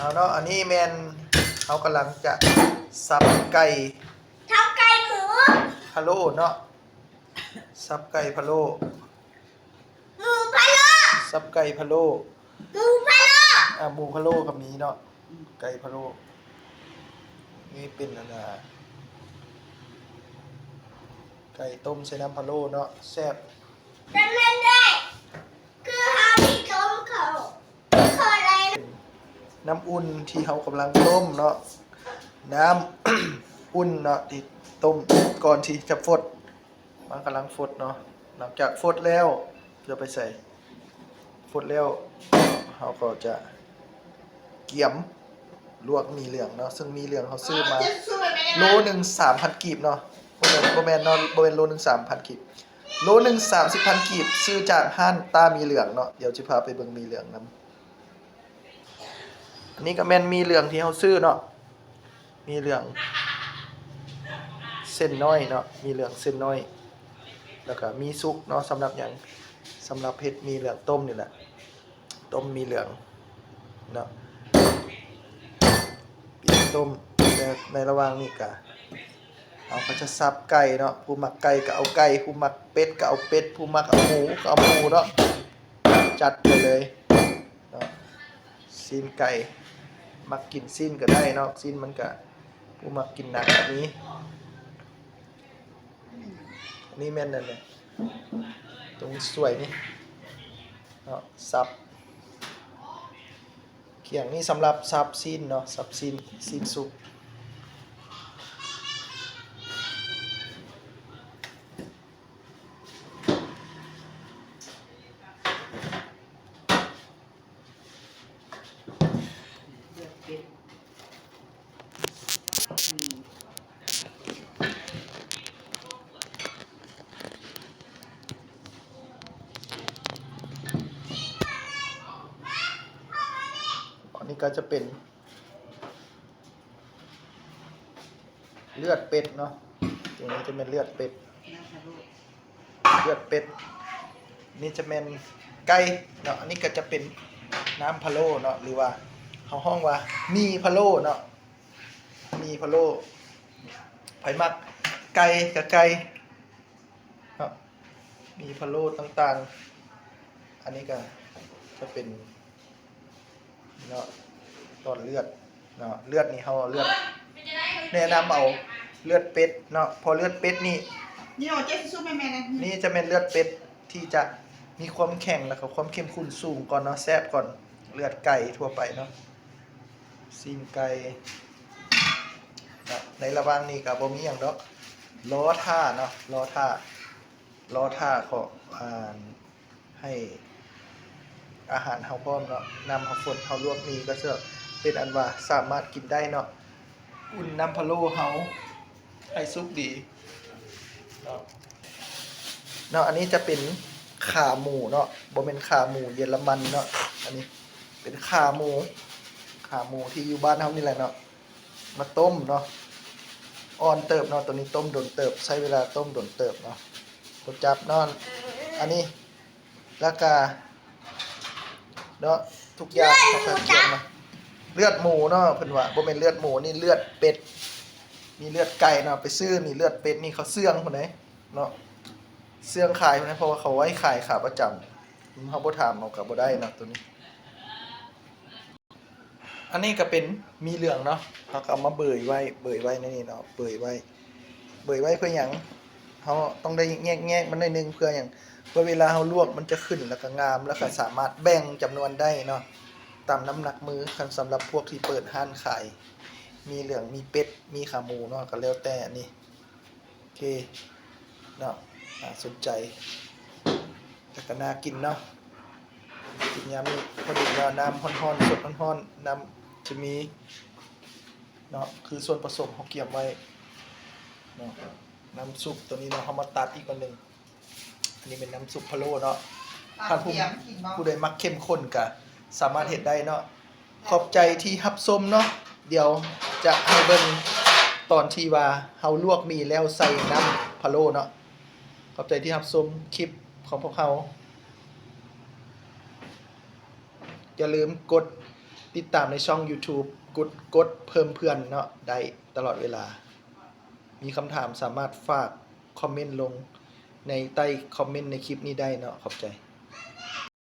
เอาเนาะอันนี้แมนเขากำลังจะสับไก่ทำไก่หมูพะโล้เนาะสับไก่พะโล้หมูพะโล้สับไก่พะโล้หมูพะโล้อะหมูพะโล้กับนี้เนาะไก่พะโล้นี่เป็นอันนะไก่ต้มใส่น้ำพะโล้เนาะแซ่บจำเป็นได้คือเฮาที่ต้มเขาเขาอะไร น้ำอุ่นที่เขากำลังต้มเนาะน้ำ อุ่นเนาะที่ต้มก่อนที่จะฟดมันกำลังฟดเนาะหลังจากฟดแล้วจะไปใส่ฟดแล้วเขาก็จะเกี่ยมลวกมีเหลืองเนาะซึ่งมีเหลืองเขาซื้อมาโลหนึ่งสามพันกีบเนาะโบแมนโบแมนเนาะโบแมนโลหนึ่งสามพันกีบโลหนึ่งสามสิบพันกีบซื้อจากห้านตามีเหลืองเนาะเดี๋ยวจะพาไปเบิ่งมีเหลืองนํอั นนี้ก็แมนมีเหลืองที่เขาซื้อเนาะ มีเหลืองเส้นน้อยเนาะ มีเหลืองเส้นน้อย แล้วก็มีซุกเนาะสำหรับอย่างสำหรับเผ็ดมีเหลืองต้มนี่แหละ ต้มมีเหลืองเนาะปีต้มในระหว่างนี้กะเอาก็จะสับไก่เนาะ ผู้หมักไก่ก็เอาไก่ ผู้หมักเป็ดก็เอาเป็ด ผู้หมักเอาหมูก็เอาหมูเนาะ จัดไปเลย ซีนไก่ มักกินซีนก็ได้เนาะซีนมันก็ผู้มักกินหนักแบบนี้อันนี่แม่นนั่นเลยตรงสวยนี่เนาะซับเขียงนี่สำหรับซับซีนเนาะซับซีนซีนสุก นนี้ก็จะเป็น เลือดเป็ดเนาะตรงนี้จะเป็นเลือดเป็ด เลือดเป็ด นี่จะเป็นไก่เนาะอันนี้ก็จะเป็นน้ำพะโล้เนาะหรือว่าเขาห้องว่า มีพะโล้เนาะมีพะโล้ไผ่มักไก่กับไก่เนาะมีพะโล้ต่างๆ อันนี้ก็จะเป็น เนาะตอนเลือดเนาะเลือดนี่เขาเอาเลือดแนะนำเอาเลือดเป็ดเนาะพอเลือดเป็ดนี่นี่โอ้เจ๊สู้แม่แม่นะนี่จะเป็นเลือดเป็ดที่จะมีความแข็งแล้วก็ความเข้มข้นสูงก่อนเนาะแซ่บก่อนเลือดไก่ทั่วไปเนาะซีนไก่เนาะในระหว่างนี้ก็บ่มีหยังดอกล้อท่าเนาะล้อท่าล้อท่าขออ่านให้ อาหารเฮาพร้อมเนาะน้ำเฮาฝนเฮาลวกมีก็เชื่อเป็นอันว่าสามารถกินได้เนาะอุ่นน้ำพะโล้เฮาให้สุกดีเนาะอันนี้จะเป็นขาหมูเนาะบ่เป็นขาหมูเยอรมันเนาะอันนี้เป็นขาหมู ขาหมูที่อยู่บ้านเฮานี่แหละเนาะมาต้มเนาะอ่อนเติบเนาะตัวนี้ต้มโดนเติบใช้เวลาต้มโดนเติบเนาะกดจับเนอน อันนี้แล้วก็ เนาะทุกอย่างเขาก็เขียนมาเลือดหมูเนาะเพิ่นว่าบ่แม่นเลือดหมูนี่เลือดเป็ดมีเลือดไก่เนาะไปซื้อนี่เลือดเป็ดนี่เขาเสื่องพุ่นไหนเนาะเสื่องขายพุ่นไหนเพราะว่าเขาไว้ขายขาประจำเฮาบ่ถามเอาก็บ่ได้เนาะตัวนี้ อันนี้ก็เป็นมีเหลืองเนาะเขาก็เอามาเบยไว้เบยไว้ในนี่เนาะเบยไว้ เบยไว้เพื่อหยัง เขาต้องได้แยกๆมันหน่อยหนึงเพื่อหยังเพื่อเวลาเราลวกมันจะขึ้นแล้วก็งาม แล้วก็สามารถแบ่งจำนวนได้เนาะตามน้ำหนักมือคันสำหรับพวกที่เปิดห้านขายมีเหลืองมีเป็ดมีขาหมูเนาะก็แล้วแต่นี่โอเคเนาะสนใจแต่ก็น่ากินเนาะกินยามีพอดีเนาะน้ำฮ้อนๆสดฮ้อนๆน้ำจะมีเนาะคือส่วนผสมเขาเกี่ยมไว้เนาะ น้ำซุปตัวนี้เนาะเขามาตัดอีกคนหนึ่งอันนี้เป็นน้ำซุปพะโล้เนาะท่านผู้เสียงกินบ่ผู้ใดมักเข้มข้นก็สามารถเห็นได้เนาะขอบใจที่รับชมเนาะเดี๋ยวจะให้เบิ่งตอนที่ว่าเฮาลวกมีแล้วใส่น้ำพะโล้เนาะขอบใจที่รับชมคลิปของพวกเขาอย่าลืมกดติดตามในช่อง YouTube กดกดเพิ่มเพื่อนเนาะได้ตลอดเวลา มีคำถามสามารถฝากคอมเมนต์ลงในใต้คอมเมนต์ในคลิปนี้ได้เนาะขอบใจ